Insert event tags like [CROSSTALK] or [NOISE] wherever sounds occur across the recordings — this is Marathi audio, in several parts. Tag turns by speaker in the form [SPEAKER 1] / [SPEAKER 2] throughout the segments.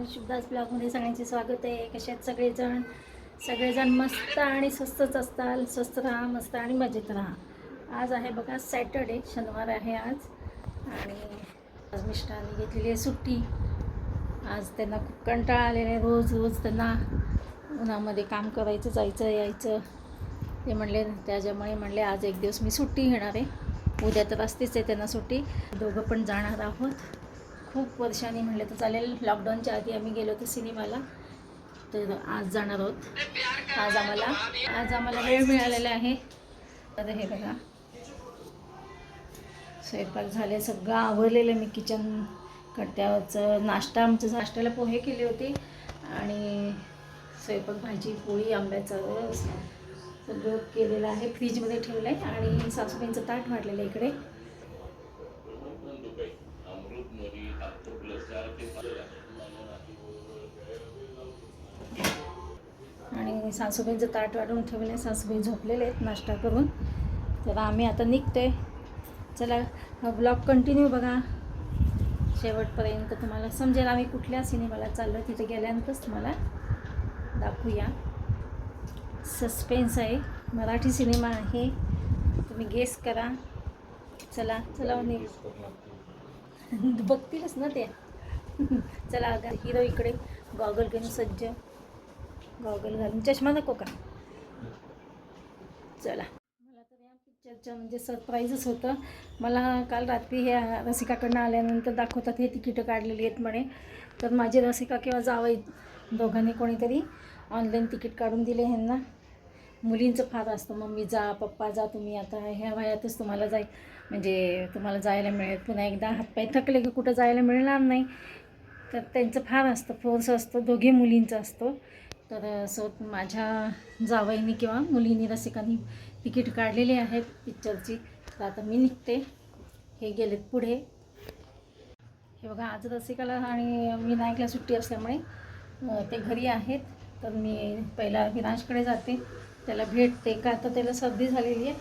[SPEAKER 1] फ्रेंड्स शुभदास ब्लॉगमध्ये सगळ्यांचे स्वागत आहे. कसे आहेत सगळेजण? सगळेजण मस्त आणि स्वस्तच असताल. स्वस्त राहा मस्त आणि मजेत राहा. आज आहे बघा सॅटर्डे शनिवार आहे आज. आणि आज मिस्टरांनी घेतलेली आहे सुट्टी. आज त्यांना खूप कंटाळा आलेला आहे. रोज रोज त्यांना उन्हामध्ये काम करायचं जायचं यायचं. ते म्हणले त्याच्यामुळे म्हणले आज एक दिवस मी सुट्टी घेणार आहे. उद्या तर असतेच आहे त्यांना सुट्टी. दोघं पण जाणार आहोत. खूप वर्षांनी म्हणलं तर चालेल लॉकडाऊनच्या आधी आम्ही गेलो होतो सिनेमाला. तर आज जाणार आहोत. आज आम्हाला आज आम्हाला वेळ मिळालेला आहे. तर हे बघा. स्वयंपाक झाले सगळं आवरलेलं मी किचन कट्ट्यावरचं. नाश्ता आमचं नाश्त्याला पोहे केले होते. आणि स्वयंपाक भाजी पोळी आंब्याचा रस सगळं केलेलं आहे. फ्रीजमध्ये ठेवलं आहे आणि सासूबाईंचं ताट वाढलेलं आहे इकडे. मी सासूबाईंचं ताट वाढवून ठेवले सासूबाई झोपलेले आहेत नाश्ता करून. तर आम्ही आता निघते चला हा ब्लॉग कंटिन्यू बघा. शेवटपर्यंत तुम्हाला समजेल आम्ही कुठल्या सिनेमाला चाललो तिथे गेल्यानंतरच तुम्हाला दाखवूया. सस्पेन्स आहे. मराठी सिनेमा आहे. तुम्ही गेस करा. चला चला [LAUGHS] बघतीलच ना ते. [LAUGHS] चला आता हिरो इकडे. गॉगल घेऊन सज्ज. गॉगल घालून. चष्मा नको का? चला. मला तर या पिक्चरचं म्हणजे सरप्राईजच होतं. मला काल रात्री हे रसिकाकडनं आल्यानंतर दाखवतात हे तिकीटं काढलेली आहेत म्हणे. तर माझी रसिका किंवा जावई दोघांनी कोणीतरी ऑनलाईन तिकीट काढून दिले ह्यांना. मुलींचं फार असतं मम्मी जा पप्पा जा तुम्ही आता ह्या वयातच तुम्हाला जाई म्हणजे तुम्हाला जायला मिळेल. पुन्हा एकदा हातपाय थकले की कुठं जायला मिळणार नाही. तर त्यांचं फार असतं फोर्स असतो दोघे मुलींचं असतो. तर असं माझ्या जावईनी किंवा मुलीनी रसिकांनी तिकीट काढलेली आहेत पिक्चरची. तर आता मी निघते. हे गेलेत पुढे. हे बघा आज रसिकाला आणि विनायकला सुट्टी असल्यामुळे ते घरी आहेत. तर मी पहिला विनाशकडे जाते. त्याला भेटते का? तर त्याला सर्दी झालेली आहे.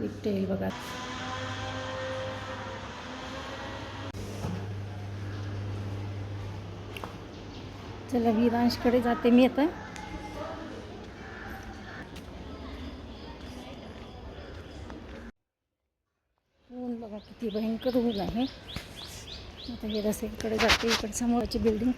[SPEAKER 1] लिफ्ट येईल बघा. चला विरांशकडे जाते मी आता. ऊन बघा किती भयंकर ऊन आहे. आता हे रस्त्याकडे जाते इकडे समोरची बिल्डिंग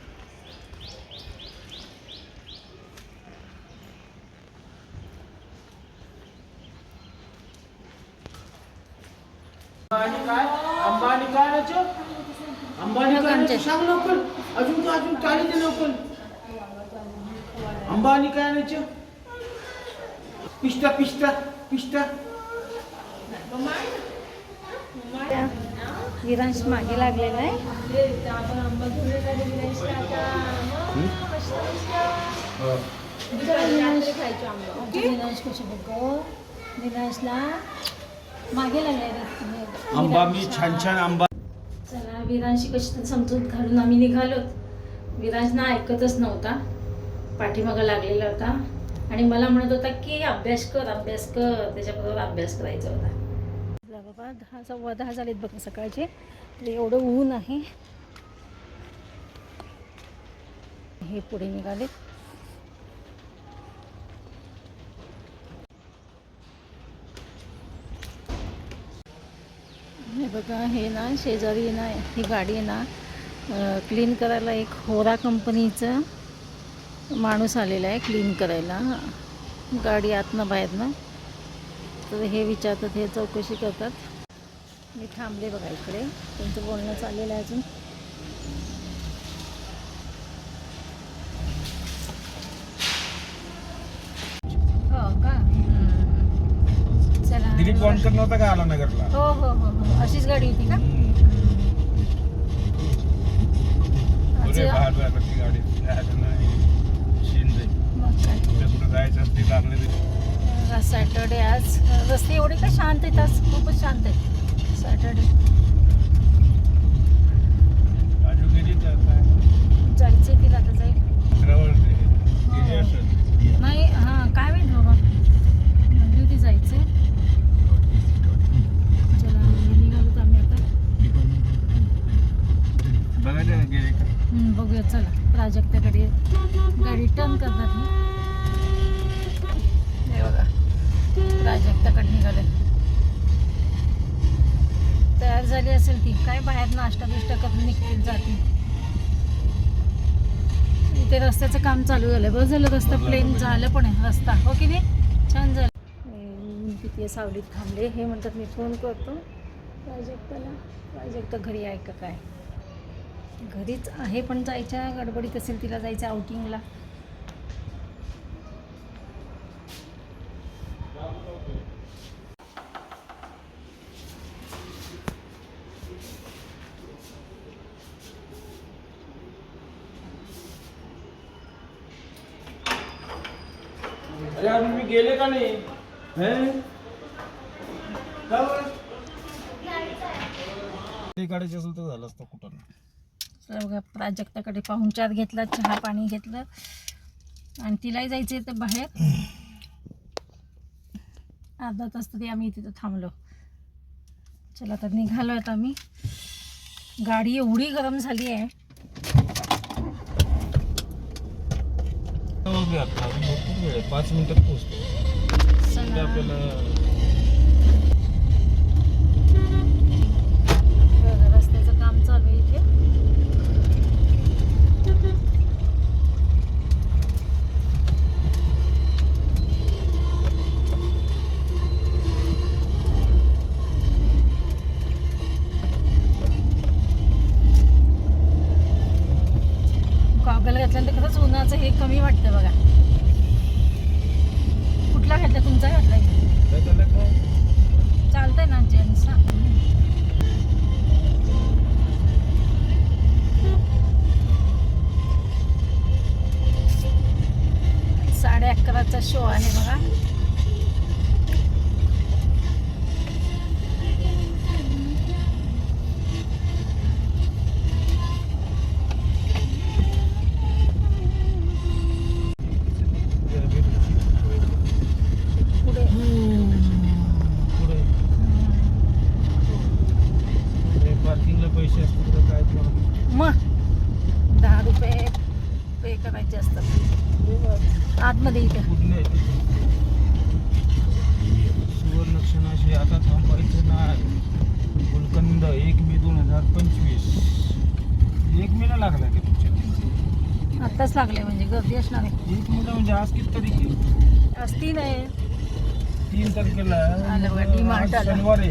[SPEAKER 2] अंबानी काय? अंबानी काय नाचो अंबानी सांग लवकर. अजून तू अजून टाळी दे लवकर. अंबानी काय नाचो पिस्ता पिस्ता पिस्ता
[SPEAKER 1] विरांश मागे लागलेला आहे. विरांश कशी बघ विरांशला मागे लागलाय रे
[SPEAKER 2] आंबा मी छान छान आंबा
[SPEAKER 1] विरांशी कशी समजूत घालून आम्ही निघालोत विराज ना ऐकतच नव्हता. पाठीमागं लागलेला होता. आणि मला म्हणत होता की अभ्यास कर अभ्यास कर. त्याच्याबरोबर अभ्यास करायचा होता. बाबा दहा सव्वा दहा झालेत बघा सकाळचे. तर एवढं ऊन आहे. हे पुढे निघाले. हे बघा हे ना शेजारी ना ही गाडी आहे ना क्लीन करायला एक होरा कंपनीचं माणूस आलेला आहे क्लीन करायला. गाडी आतनं बाहेरनं. तर हे विचारतात हे चौकशी करतात. मी थांबले बघा इकडे. त्यांचं बोलणं चाललेलं आहे अजून हो का
[SPEAKER 2] वाणकर नव्हता का आला नगरला?
[SPEAKER 1] हो हो हो हो. अशीच गाडी होती का?
[SPEAKER 2] अरे
[SPEAKER 1] अच्छा.
[SPEAKER 2] बाहेर जायला ती गाडी जायचं नाही. शीन जाईल
[SPEAKER 1] मग काय.
[SPEAKER 2] कुठे कुठे जायचं असते लागले
[SPEAKER 1] आज सॅटर्डे आज. रस्ते एवढे का शांत आहेत आज? खूपच शांत आहेत सॅटर्डे
[SPEAKER 2] राजू गेली तर काय
[SPEAKER 1] जायचे तिला आता जाईल
[SPEAKER 2] अकरावर ते गेली असेल
[SPEAKER 1] नाही हां काय माहीत बाबा म्हणली होती जायचं चला निघालो आम्ही आता प्राजक्ताकडे गाडी टर्न करतात ही हे बघा प्राजक्ताकडे निघाले. तयार झाली असेल ती. काय बाहेर नाश्ता बिष्टा करून निघतील जातील इथे रस्त्याचं काम चालू झालं बरं झालं रस्ता प्लेन झालं पण आहे रस्ता. हो की नाही? छान झालं. हे किती सावलीत थांबले. हे म्हणतात मी फोन करतो. प्राजक्ताला. प्राजक्ता घरी आहे का काय? घरीच आहे पण जायच्या गडबडीत असेल तिला जायचं आउटिंगला
[SPEAKER 2] अरे अजून मी गेले का नाही? हे?
[SPEAKER 3] ते काढायचे असेल तर झालं असतं कुठं
[SPEAKER 1] तर बघा प्राजक्ताकडे पाहुणचार घेतला चहा पाणी घेतलं. आणि तिलाही जायचं आहे तर बाहेर. अर्धा तास तरी आम्ही तिथं थांबलो. चला तर निघालो आता आम्ही. गाडी एवढी गरम झाली आहे.
[SPEAKER 3] वाजले आता भरपूर वेळ आहे पाच मिनिटात पोहोचतो
[SPEAKER 1] चला.
[SPEAKER 3] आपल्याला
[SPEAKER 1] आत्ताच लागले म्हणजे गर्दी असणार आहे
[SPEAKER 3] एक मेला म्हणजे आज किती तारीख आहे
[SPEAKER 1] नाही
[SPEAKER 3] तीन तारखेला
[SPEAKER 1] आलं बघा, D-Mart आलं.
[SPEAKER 3] शनिवार आहे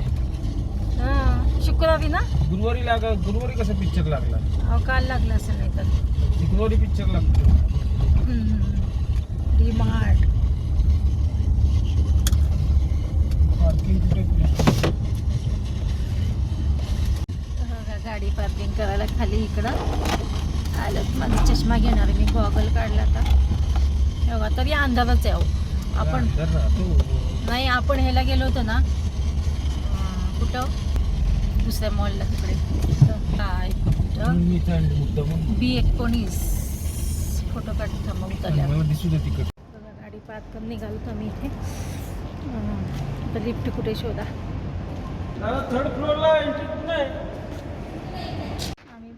[SPEAKER 1] हाँ शुक्रवारी ना?
[SPEAKER 3] गुरुवारी लागा गुरुवारी कसा पिक्चर लागला?
[SPEAKER 1] अहो काल लागलं असेल नाही तर
[SPEAKER 3] शुक्रवारी पिक्चर लागतो
[SPEAKER 1] डी मार्ट
[SPEAKER 3] पार्किंग कुठे
[SPEAKER 1] गाडी पार्किंग करायला खाली इकडं। आलं. माझा चष्मा घेणार आहे. मी गॉगल काढला आता. हे बघा तरी अंधारच आहे अहो. आपण नाही आपण ह्याला गेलो होतो ना. कुठं? दुसऱ्या मॉलला तिकडे. बी एकोणीस. फोटो
[SPEAKER 3] दे तिकट
[SPEAKER 1] बघा गाडी पार्क करून निघालो तर आम्ही इथे. लिफ्ट कुठे शोधा.
[SPEAKER 2] थर्ड फ्लोअरला एंट्री कुठं आहे
[SPEAKER 1] आम्ही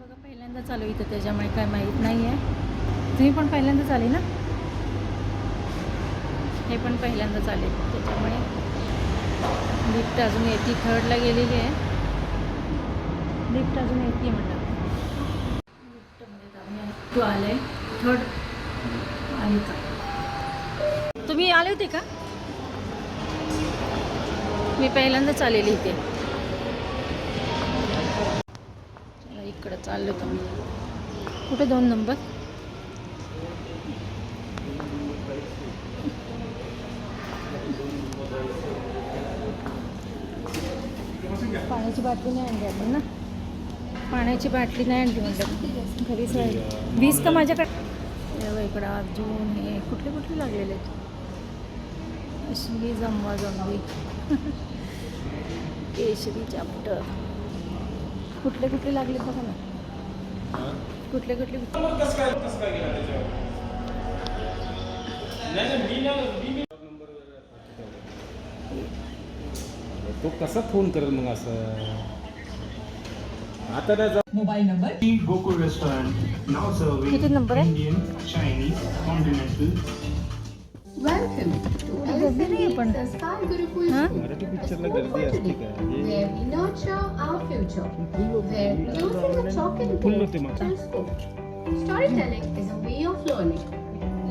[SPEAKER 1] बघा पहिल्यांदा चालू इथं त्याच्यामुळे काय माहीत नाही आहे तुम्ही पण पहिल्यांदाच आले ना? हे पण पहिल्यांदाच आले त्याच्यामुळे लिफ्ट अजून येते थर्डला गेलेली आहे. लिफ्ट अजून येते म्हणलं. लिफ्टमध्ये तू आले थर्ड आहे का तुम्ही आले होते का? मी पहिल्यांदाच आलेली इथे. इकडं चाललो तुम्ही कुठे दोन नंबर? पाण्याची बाटली नाही आणली आपण ना? पाण्याची बाटली नाही आणली म्हणलं. घरीच राहिली वीस का माझ्याकडे? इकडं अजून हे कुठले कुठले लागलेले आहेत? अशी जमवा जमवी. [LAUGHS] केशरी चॅप्टर कुठले कुठले लागले बघा ना. कुठले कुठले
[SPEAKER 3] तो कसा फोन करेल मग असं? आता नाही
[SPEAKER 1] मोबाईल नंबर. गोकुळ
[SPEAKER 4] रेस्टॉरंट नाव सर्व्हिंग
[SPEAKER 5] इंडियन चायनीज
[SPEAKER 1] कॉन्टिनेंटल नाही आहे पण
[SPEAKER 5] the Sky Gurukul
[SPEAKER 1] Huh?
[SPEAKER 5] School,
[SPEAKER 3] Marathi
[SPEAKER 5] a
[SPEAKER 3] पिक्चरला
[SPEAKER 5] school
[SPEAKER 3] गर्दी
[SPEAKER 5] for
[SPEAKER 3] असते
[SPEAKER 5] today,
[SPEAKER 3] का हे-
[SPEAKER 5] where we nurture our future, where using the chalk and
[SPEAKER 3] full
[SPEAKER 5] board
[SPEAKER 3] होते मग.
[SPEAKER 5] telescope. Storytelling is a way of learning.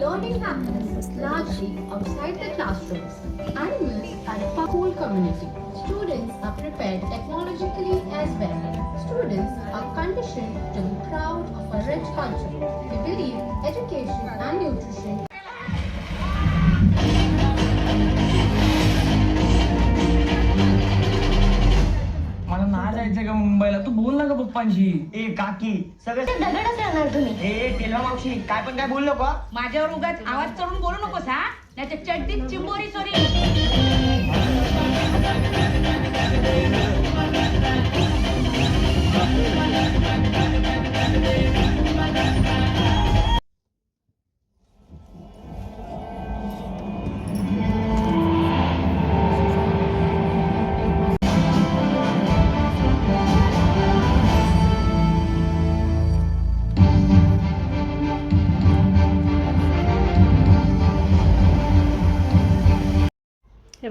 [SPEAKER 5] Learning happens largely outside the classrooms. Animals are a cool community. Students are prepared technologically as well. Students are conditioned to be proud of our rich culture. We believe education and nutrition
[SPEAKER 6] जायचं का मुंबईला? तू बोल ना का पप्पांशी.
[SPEAKER 7] ए काकी सगळं
[SPEAKER 5] दगडच राहणार तुम्ही.
[SPEAKER 7] ए टेलर मावशी काय पण काय बोलू नको
[SPEAKER 8] माझ्यावर उगाच आवाज चढून बोलू नकोस हा? त्याच्या चड्डीत चिंबोरी चोरी
[SPEAKER 1] हे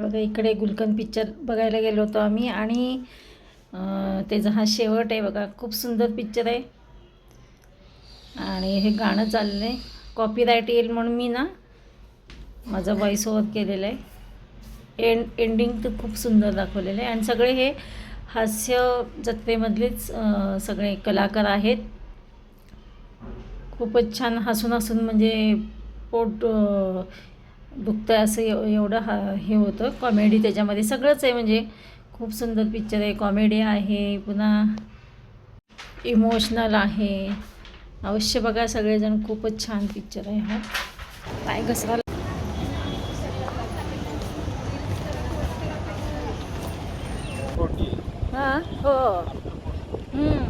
[SPEAKER 1] बघा इकडे गुलकंद पिक्चर बघायला गेलो होतो आम्ही. आणि त्याचा हा शेवट आहे बघा. खूप सुंदर पिक्चर आहे. आणि हे गाणं चाललं आहे कॉपीराईट येईल म्हणून मी ना माझा व्हॉइस ओव्हर केलेला आहे. एंड एंडिंग तर खूप सुंदर दाखवलेलं आहे. आणि सगळे हे हास्य जत्रेमधलेच सगळे कलाकार आहेत. खूपच छान हसून हसून म्हणजे पोट दुखतं असं एव एवढं हा हे होतं. कॉमेडी त्याच्यामध्ये सगळंच आहे. म्हणजे खूप सुंदर पिक्चर आहे. कॉमेडी आहे. पुन्हा इमोशनल आहे. अवश्य बघा. सगळेजण खूपच छान पिक्चर आहे हा. पाय घसरा. हां हो हम्म.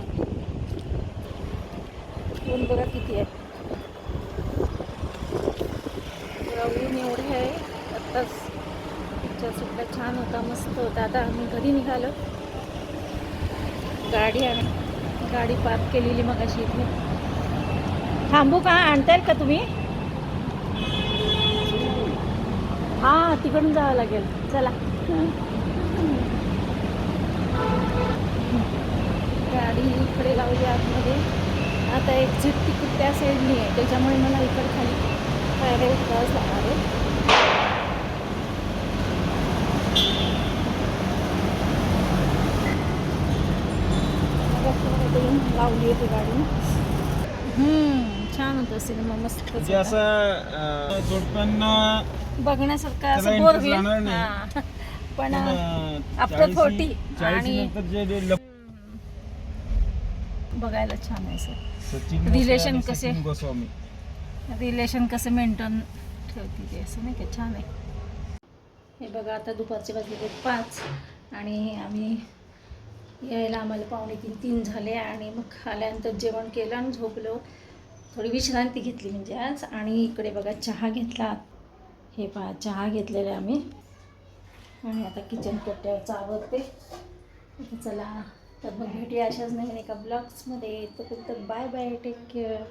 [SPEAKER 1] ऊन बघा किती आहे तेव्हा ऊन एवढं आहे आत्ताच पिक्चर सुद्धा छान होता मस्त होता आता आम्ही घरी गाडी आण गाडी पार्क केलेली मग अशी इथे. थांबू का? आणताय का तुम्ही? हां तिकडून जावं लागेल. चला. गाडी इकडे लावली आतमध्ये. आता एक्झिट तिकडे त्या साईडनी आहे. त्याच्यामुळे मला इकडे खाली पायऱ्या उतरावंच लागणार आहे. लावली आहे ती गाडी हम्म, छान होतं सिनेमा मस्त
[SPEAKER 3] म्हणजे असं जोडप्यांना
[SPEAKER 1] बघण्यासारखं असं बोर
[SPEAKER 3] interest राहणार नाही.
[SPEAKER 1] हां. [LAUGHS] पण 40
[SPEAKER 3] चाळीसी
[SPEAKER 1] आणि-
[SPEAKER 3] नंतर जे जे लप-
[SPEAKER 1] बघायला छान आहे सर
[SPEAKER 3] सचिन भोसले
[SPEAKER 1] Relation
[SPEAKER 3] आणि
[SPEAKER 1] कसे?
[SPEAKER 3] गोस्वामी
[SPEAKER 1] रिलेशन कसं मेंटेन ठेवते ते असं नाही का छान आहे हे बघा आता दुपारचे वाजले पाच आणि आम्ही यायला आम्हाला पावणे तीन तीन झाले आणि मग आल्यानंतर जेवण केलं आणि झोपलो. थोडी विश्रांती घेतली म्हणजे आज आणि इकडे बघा चहा घेतला. हे पहा चहा घेतलेला आहे आम्ही. आणि आता किचन कट्ट्यावर आवडते चला तर मग भेटूया अशाच नाही एका ब्लॉग्समध्ये तर बाय बाय टेक केअर